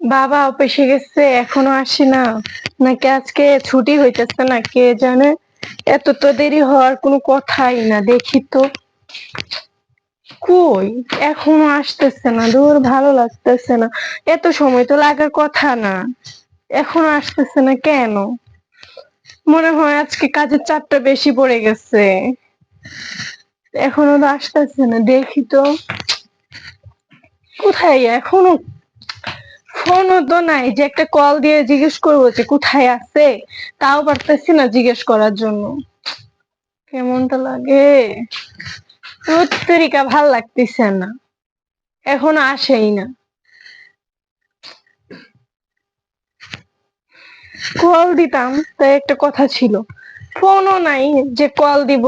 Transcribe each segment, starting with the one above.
বাবা অফিসে গেছে, এখনও আসে না। নাকি আজকে ছুটি হইতেছে না, কে জানে? এত তো দেরি হওয়ার কোনো কথাই না, দেখি তো। কই? এখনও আসতেছে না, দূর ভালো লাগতেছে না। এত সময় তো লাগার কথা না। এখনও আসতেছে না কেন? মনে হয় আজকে কাজের চাপটা বেশি পড়ে গেছে। এখনও তো আসতেছে না, দেখি তো। কোথায়? এখনও ফোনও তো নাই, যে একটা কল দিয়ে জিজ্ঞেস করব যে কোথায় আছে? তাও পারতেছি না জিজ্ঞেস করার জন্য। কেমনটা লাগে? তরিকা ভালো লাগতেছে না। এখন আসেই না। কল দিতাম, তাই একটা কথা ছিল। ফোনও নাই যে কল দিব,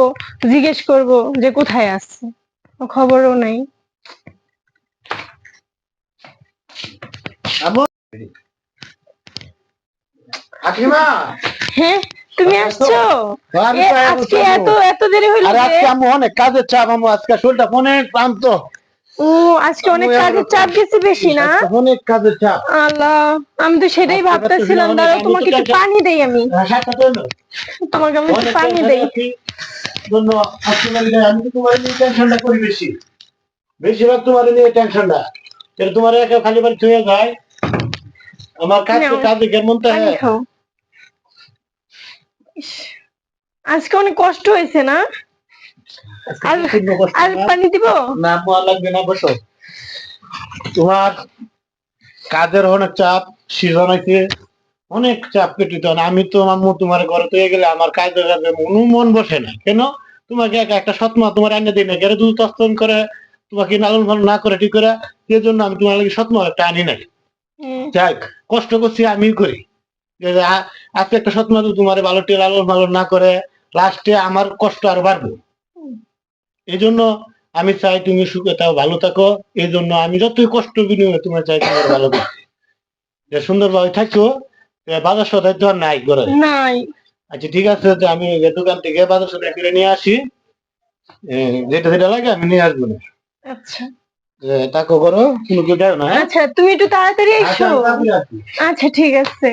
জিজ্ঞেস করব যে কোথায় আছে। খবরও নাই আম্মু আকলিমা হ্যাঁ তুমি আসছো? আমি তো আজকে এত এত দেরি হইল আরে আজকে আম্মু অনেক কাজের চাপ আম্মু। আজকে শরীরটা অনেক ক্লান্ত। ও আজকে অনেক কাজের চাপ গেছে বেশি না? অনেক কাজের চাপ। আল্লাহ আমি তো সেটাই ভাবতেছিলাম দাঁড়াও তোমাকে একটু পানি দেই আমি। হ্যাঁ, সাতটা তোমাকে আমি একটু পানি দেই। আমি তো তোমার নিয়ে টেনশনটা করি বেশি। বেশিরভাগ তোমার নিয়ে টেনশনটা তোমার একা খালি বাড়ি থুয়ে যায়। আমার নাও। কাজে কেমন তো পানি আজকে অনেক কষ্ট হয়েছে না আর- আর পানি দিব না আম্মু লাগবে না বসো তোমার কাজের অনেক চাপ সিজন আছে অনেক চাপ কেটে আমি তো আম্মু তোমার ঘরে পেয়ে গেলে আমার কাজে মনু মন বসে না কেন তোমাকে একা একটা সৎমা তোমার আইনে দিই না গেলে দুধ তস্তন করে তোমাকে লালন পালন না করে ঠিক করে সেই জন্য আমি তোমার লাগে সৎমা একটা আনি নাই যাই কষ্ট করছি আমি করি। আজকে একটা সৎমা তোমার ভালো টিয়ে লালন পালন না করে লাস্টে আমার কষ্ট আর বাড়বো। এই জন্য আমি চাই তুমি সুখে থাকো ভালো থাকো। এই জন্য আমি যতই কষ্ট বিনিময়ে তোমার চাই তোমার ভালো করতে যে সুন্দরভাবে থাকো এ বাজার সদাই তো আর নাই করে নাই। আচ্ছা ঠিক আছে তো আমি দোকান থেকে বাজার সদাই করে নিয়ে আসি। যেটা যেটা লাগে আমি নিয়ে আসব। না আচ্ছা। তাকো করো কোনো কেউ না হ্যাঁ? আচ্ছা তুমি একটু তাড়াতাড়ি আচ্ছা, এসো। আচ্ছা ঠিক আছে।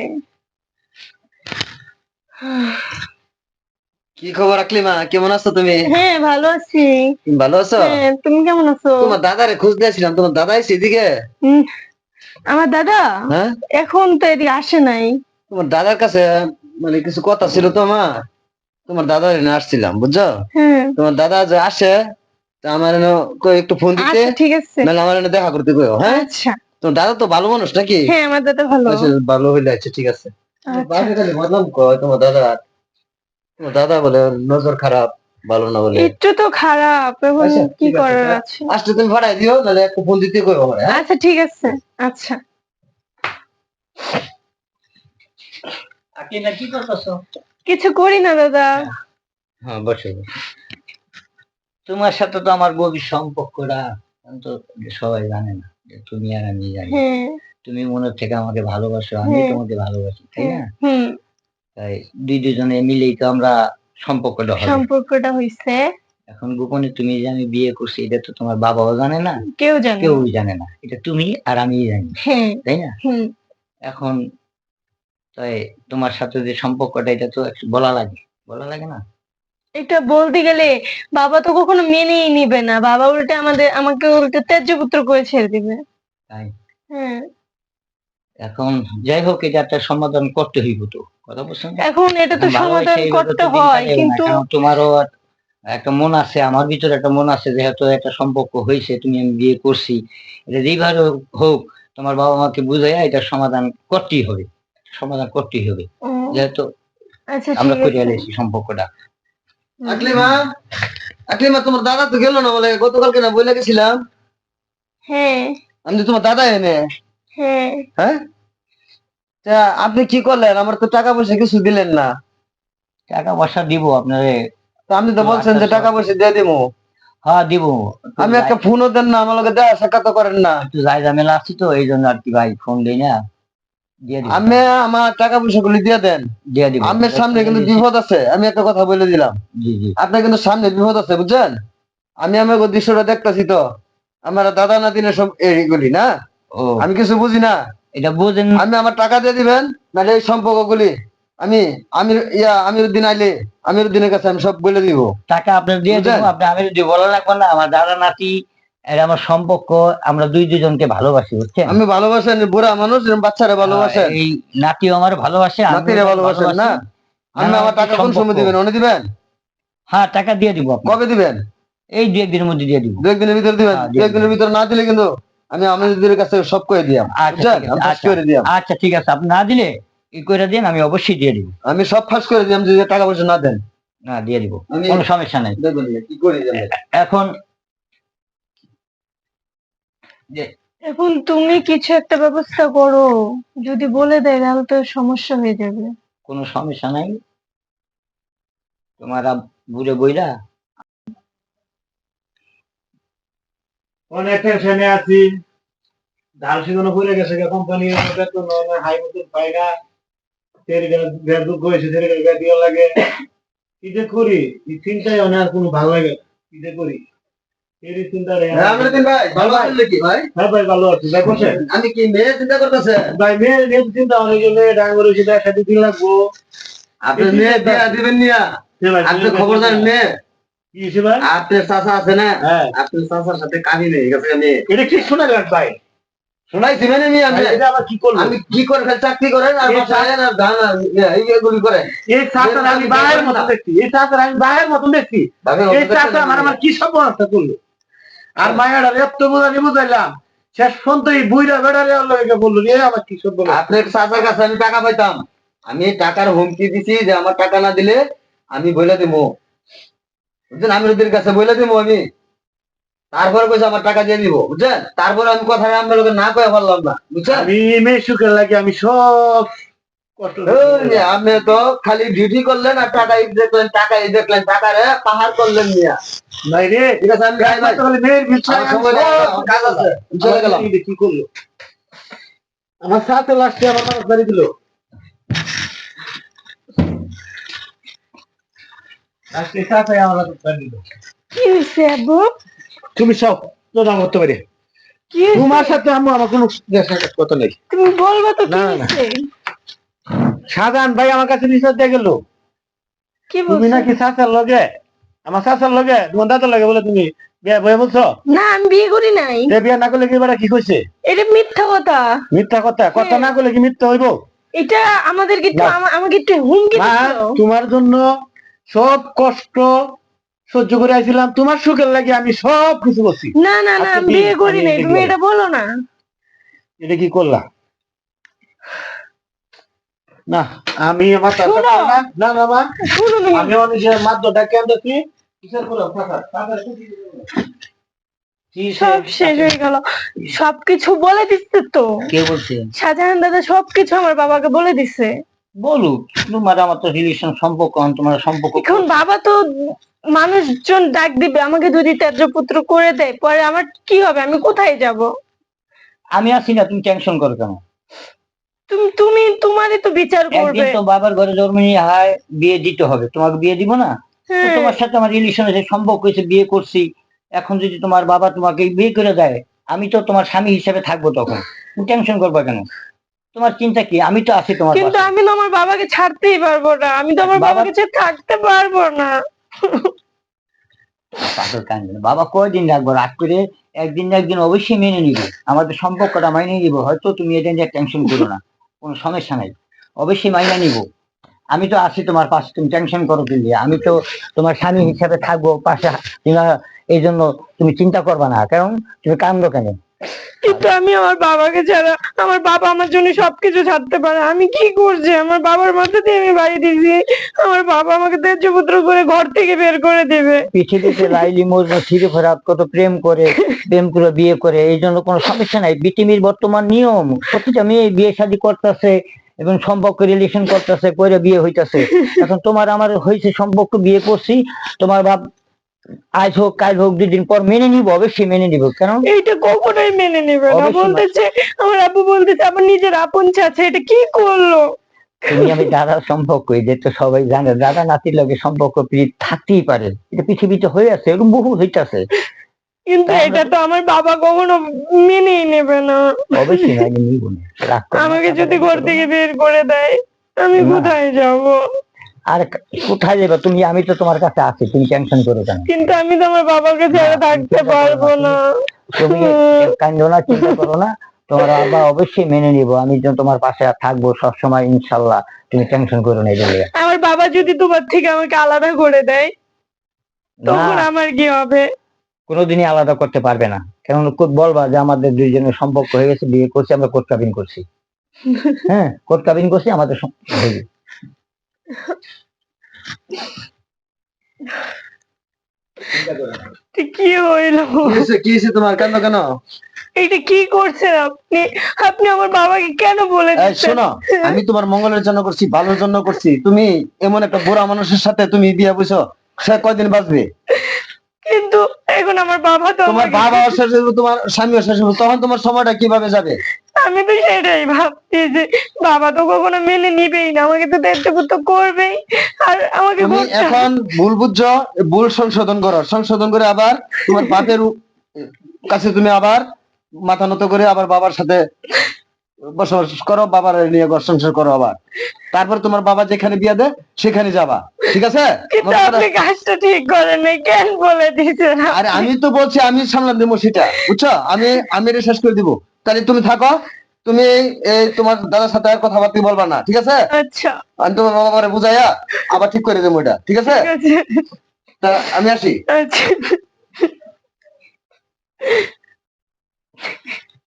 কি খবর আকলিমা? কেমন আছো তুমি? হ্যাঁ ভালো আছি। ভালো আছো? হ্যাঁ তুমি কেমন আছো? তোমার দাদারে খোঁজ দিয়েছিলাম তোমার দাদা এসে এদিকে? আমার দাদা? হ্যাঁ? এখন তো এদিকে আসে নাই। তোমার দাদার কাছে মানে কিছু কথা ছিল তো আমার। তোমার দাদার এনে আসছিলাম বুঝছ? হ্যাঁ। তোমার দাদা যে আসে আমার এনে কই একটু ফোন দিতে? আচ্ছা ঠিক আছে। নাহলে আমার এনে দেখা করতে কইও হ্যাঁ? আচ্ছা। তোমার দাদা তো ভালো মানুষ নাকি? হ্যাঁ আমার দাদা ভালো। আচ্ছা, ভালো হইলে আচ্ছা ঠিক আছে। বাপে খালি বদনাম কয়? তোমার দাদা? তোমার দাদা বলে নজর খারাপ ভালো না বলে। একটু তো খারাপ এখন আচ্ছা, কি করার হ্যাঁ। আছে? আসলে তুমি ভাড়াই দিও নাহলে একটু ফোন দিতে কইও আমার হ্যাঁ? আচ্ছা ঠিক আছে। আচ্ছা। আকলিমা কি করতেছো? কিছু করি না দাদা। হ্যাঁ বসে। তোমার সাথে তো আমার গভীর সম্পর্কটা তো সবাই জানে না যে তুমি আর আমি জানি হ্যাঁ। তুমি মনের থেকে আমাকে ভালোবাসো আমি হ্যাঁ। তোমাকে ভালোবাসি তাই না? তাই দুই দুজনে মিলেই তো আমরা সম্পর্কটা সম্পর্কটা হইছে। এখন গোপনে তুমি যে আমি বিয়ে করছি এটা তো তোমার বাবাও জানে না কেউ জানে কেউ জানে না। এটা তুমি আর আমি জানি হ্যাঁ। তাই না? হুম এখন তাই তোমার সাথে যে সম্পর্কটা এটা তো বলা লাগে। বলা লাগে না? এটা বলতে গেলে বাবা তো কখনো মেনেই নিবে না। বাবা উল্টে আমাদের আমাকে উল্টে ত্যায্য পুত্র করে ছেড়ে দিবে। তাই? হ্যাঁ। এখন যাই হোক এটা একটা সমাধান করতে হইব তো। কথা বলছেন এখন এটা তো সমাধান করতে হয় কিন্তু তোমারও একটা মন আছে আমার ভিতরে একটা মন আছে যেহেতু একটা সম্পর্ক হয়েছে তুমি আমি বিয়ে করছি। এটা যেইভাবে হোক তোমার বাবা মাকে বুঝাইয়া এটা সমাধান করতেই হবে। সমাধান করতেই হবে। যেহেতু আচ্ছা আমরা করে সম্পর্কটা। আকলিমা? আকলিমা তোমার দাদা তো গেল না বলে গতকালকে না গেছিলাম। হ্যাঁ। আমি তো তোমার দাদা এনে। হ্যাঁ। হ্যাঁ? তা আপনি কি করলেন? আমার তো টাকা পয়সা কিছু দিলেন না। টাকা পয়সা দিব আপনারে। তা আপনি তো বলছেন যে টাকা পয়সা দিয়ে দিব হ্যাঁ দিব। আমি একটা ফোনও দেন না আমার লগে দেওয়া সাক্ষাৎ করেন না। একটু যাই ঝামেলা আছি তো এই জন্য আর কি ভাই ফোন দিই না। আমি আমার টাকা পয়সা গুলি দিয়ে দেন আমার সামনে কিন্তু বিপদ আছে আমি একটা কথা বলে দিলাম। আপনার কিন্তু সামনে বিপদ আছে বুঝছেন? আমি আমার দৃশ্যটা দেখতেছি তো। আমার দাদা নাতিনের সব এইগুলি না? ও। আমি কিছু বুঝি না। এটা বোঝেন। আমি আমার টাকা দিয়ে দিবেন নাহলে এই সম্পর্কগুলি আমি আমির ইয়া আমির উদ্দিন আইলে আমির উদ্দিনের কাছে আমি সব বলে দিব। টাকা আপনার দিয়ে? দেবো আপনি আমি যদি বলা লাগবে না। আমার দাদা নাতি এর আমার সম্পর্ক আমরা দুই দুজনকে ভালোবাসি বুঝছেন? আমি ভালোবাসেন বুড়া মানুষ বাচ্চারা ভালোবাসেন। এই নাতিও আমার ভালোবাসে নাতিরে ভালোবাসেন না? আমি আমার টাকা কোন সময় দিবেন? উনি দিবেন? হ্যাঁ টাকা দিয়ে দিব। কবে দিবেন? এই দু একদিনের মধ্যে দিয়ে দিব। দু একদিনের ভিতরে দিবেন? হ্যাঁ, দু দিয়ে একদিনের ভিতরে না দিলে কিন্তু আমি আমিরুদ্দিনের কাছে সব করে দিয়াম। আচ্ছা ঠিক আছে, আচ্ছা। আচ্ছা ঠিক আছে। আপনি না দিলে ই করে দিন? আমি অবশ্যই দিয়ে দিব। আমি সব ফাঁস করে দিয়াম যদি টাকা পয়সা না দেন। না দিয়ে দিব। কোনো সমস্যা নাই। কি করে এখন এখন তুমি কিছু একটা ব্যবস্থা করো। যদি বলে দেয় তাহলে তো সমস্যা হয়ে যাবে। কোনো সমস্যা নাই। তোমার বুড়ে বইরা? অনেক টেনশনে আছি। ধার শিখানো করে গেছে কোম্পানি বেতন হাই মতন পাই না। দুঃখ হয়েছে লাগে। কি যে করি? এই চিন্তায় অনেক কোনো ভালো লাগে না। কি যে করি? আমি কি মেয়ে চিন্তা করতেছেন? ভাই মেয়ের মেয়ের চিন্তা অনেক মেয়ে ডাঙ্গর হয়েছে তার সাথে দিন লাগবো। আপনি মেয়ে বিয়া দিবেন নিয়া। আপনি খবর জানেন মেয়ে। আপনার আছে না? হ্যাঁ। আপনার চাচার সাথে কাহি নেই গেছে এটা শোনা গেল ভাই? শোনাইছি মানে আমি। কি আমি কি করে চাকরি করেন আর এই বাসায় আর ধান আর ইয়ে, এইগুলি এই চাচার আমি বাহের মতন দেখছি। এই আমি বাহের মতন দেখছি। এই আমার আমার কি সব করল আর মায়াডার এত বোঝানি বুঝাইলাম। শেষ পর্যন্ত এই বুইরা বেড়ারে আল্লাহকে বলল রে আমার কি সব বলো? আপনার চাচার কাছে আমি টাকা পাইতাম। আমি টাকার হুমকি দিছি যে আমার টাকা না দিলে আমি বলে দিব বুঝছেন? আমি ওদের কাছে বলে দিব আমি। তারপরে কইছে আমার টাকা দিয়ে দিব বুঝছেন? তারপরে আমি কথা আমরা লোকে না কয়ে পারলাম না। বুঝছেন? আমি মেয়ে সুখের লাগে আমি সব আপনি তো খালি ডিউটি করলেন আর টাকা দেখলেন টাকা দেখলেন টাকা রে পাহাড় করলেন মিয়া। নাই রে ঠিক আছে আমি চলে গেলাম। কি করল? আমার সাথে লাস্টে আমার মানুষ বাড়ি দিল। লাস্টে সাথে আমার মানুষ বাড়ি দিল। কি হয়েছে আব্বু? তুমি সব তো না করতে পারি? তোমার সাথে আমার আমার কোনো কথা নেই। তুমি বলবা তো কি না, না। সাধারণ ভাই আমার কাছে রিসার্চ দিয়ে গেল। কি তুমি নাকি চাচার লগে আমার চাচার লগে তোমার দাদার লগে বলে তুমি বিয়া বয়ে বলছো? না আমি বিয়ে করি নাই। যে বিয়া না করলে কি এবার কি কইছে এটা মিথ্যা কথা। মিথ্যা কথা কথা হ্যাঁ। না করলে কি মিথ্যা হইব? এটা আমাদেরকে একটু না। আমা- আমাকে একটু হুমকি মা তোমার জন্য সব কষ্ট সহ্য করে আইছিলাম। তোমার সুখের লাগে আমি সব কিছু করছি। না না না আচ্ছা, আমি বিয়ে করি আমি নাই। এটা তুমি বলব। এটা বলো না। এটা কি করলা? না আমি আমার। না না মা। আমি অনেক মাধ্যমটা কেন দেখি? কিসের করে সব শেষ হয়ে গেল। সবকিছু বলে দিচ্ছে তো। কে বলছে? শাহজাহান দাদা সবকিছু আমার বাবাকে বলে দিছে। বলুক। তোমার আমার তো রিলেশন সম্পর্ক তোমার সম্পর্ক এখন বাবা তো মানুষজন ডাক দিবে আমাকে যদি ত্যায্য পুত্র করে দেয় পরে আমার কি হবে? আমি কোথায় যাব? আমি আছি না তুমি টেনশন করো কেন? তুমি তুমি তোমারই তো বিচার একদিন করবে। তো বাবার ঘরে জন্ম নিয়ে হায় বিয়ে দিতে হবে। তোমাকে বিয়ে দিব না? হ্যাঁ। তোমার সাথে আমার রিলেশন আছে সম্পর্ক হয়েছে বিয়ে করছি। এখন যদি তোমার বাবা তোমাকে বিয়ে করে দেয় আমি তো তোমার স্বামী হিসেবে থাকব তখন। টেনশন করবা কেন? তোমার চিন্তা কি? আমি তো আছি তোমার কিন্তু আমি তো আমার বাবাকে ছাড়তেই পারব না। আমি তো আমার বাবা- বাবাকে ছেড়ে থাকতে পারব না। পাগল কান্দে না। বাবা কয়দিন রাখব? রাগ করে একদিন না একদিন অবশ্যই মেনে নিব। আমাদের সম্পর্কটা মাইনে নিব। হয়তো তুমি এটা নিয়ে টেনশন করো না। কোনো সমস্যা নাই। অবশ্যই মাইনা নিব। আমি তো আছি তোমার পাশে, তুমি টেনশন করো কি? আমি তো তোমার স্বামী হিসাবে থাকব পাশে এই জন্য তুমি চিন্তা করবা না। কারণ তুমি কান্দো কেন? কিন্তু আমি আমার বাবাকে ছাড়া, আমার বাবা আমার জন্য সবকিছু ছাড়তে পারে। আমি কি করছি? আমার বাবার মাথা দিয়ে আমি বাড়ি দিয়েছি। আমার বাবা আমাকে ত্যায্য পুত্র করে ঘর থেকে বের করে দেবে। পৃথিবীতে লাইলি মজনু ছিঁড়ে ফেরাত কত প্রেম করে প্রেম করে বিয়ে করে, এই জন্য কোনো সমস্যা নাই। পৃথিবীর বর্তমান নিয়ম, প্রতিটা মেয়ে বিয়ে শাদী করতেছে এবং সম্পর্ক রিলেশন করতেছে করে বিয়ে হইতাছে। এখন তোমার আমার হয়েছে সম্পর্ক, বিয়ে করছি, তোমার বাপ আজ হোক কাল হোক দুদিন পর মেনে নিব অবশ্যই মেনে নিব কেন? এইটা কখনোই মেনে নেবে না বলতেছে আমার আব্বু বলতেছে আমার নিজের আপন চাচা এটা কি করল? তুমি আমি দাদার সম্পর্ক এটা তো সবাই জানে দাদা নাতির লগে সম্পর্ক থাকতেই পারে এটা পৃথিবীতে হয়ে আছে এরকম বহু হইতাছে। কিন্তু এটা তো আমার বাবা কখনো মেনেই নেবে না। অবশ্যই না আমি নিব না আমাকে যদি ঘর থেকে বের করে দেয় আমি কোথায় যাব? আর কোথায় যাবে? তুমি আমি তো তোমার কাছে আছি তুমি টেনশন করো কেন? কিন্তু আমি তো আমার বাবাকে ছাড়া থাকতে পারব না। তুমি কান্দো না চিন্তা করো না। তোমার বাবা অবশ্যই মেনে নিব। আমি তোমার পাশে থাকব সবসময় ইনশাল্লাহ। তুমি টেনশন করো না এই আমার বাবা যদি তোমার থেকে আমাকে আলাদা করে দেয় তখন আমার কি হবে? কোনোদিনই আলাদা করতে পারবে না। কারণ বলবা যে আমাদের দুইজনের সম্পর্ক হয়ে গেছে বিয়ে করছি আমরা কোর্ট কাবিন করছি। হ্যাঁ কোর্ট কাবিন করছি আমাদের কি হইল? কি হয়েছে তোমার? কেন কেন? এটা কি করছেন আপনি? আপনি আমার বাবাকে কেন বলে শোনো আমি তোমার মঙ্গলের জন্য করছি ভালোর জন্য করছি। তুমি এমন একটা বুড়া মানুষের সাথে তুমি বিয়ে বুঝছ সে কয়দিন বাঁচবে? কিন্তু এখন আমার বাবা তো তোমার বাবা অশেষ হইবো, তোমার স্বামী অশেষ হইবো, তখন তোমার সময়টা কীভাবে যাবে? আমি তো সেটাই ভাবছি যে বাবা তো কখনো মেনে নিবেই না আমাকে তো দায়িত্ব করবেই। আর আমাকে তুমি এখন ভুল বুঝছ ভুল সংশোধন করো। সংশোধন করে আবার তোমার বাপের কাছে তুমি আবার মাথা নত করে আবার বাবার সাথে বসবাস করো বাবার নিয়ে ঘর সংসার করো আবার। তারপর তোমার বাবা যেখানে বিয়ে দেয় সেখানে যাবা। ঠিক আছে? কাজটা ঠিক করেন নাই কেন বলে দিয়েছেন আরে আমি তো বলছি আমি সামলাম দেবো সেটা বুঝছ? আমি আমি এটা শেষ করে দিব। তাহলে তুমি থাকো তুমি এই তোমার দাদার সাথে আর কথাবার্তা বলবা না ঠিক আছে? আচ্ছা। আমি তোমার বাবারে বুঝাইয়া আবার ঠিক করে দেবো এটা ঠিক আছে? ঠিক আছে। তা আমি আসি। আচ্ছা।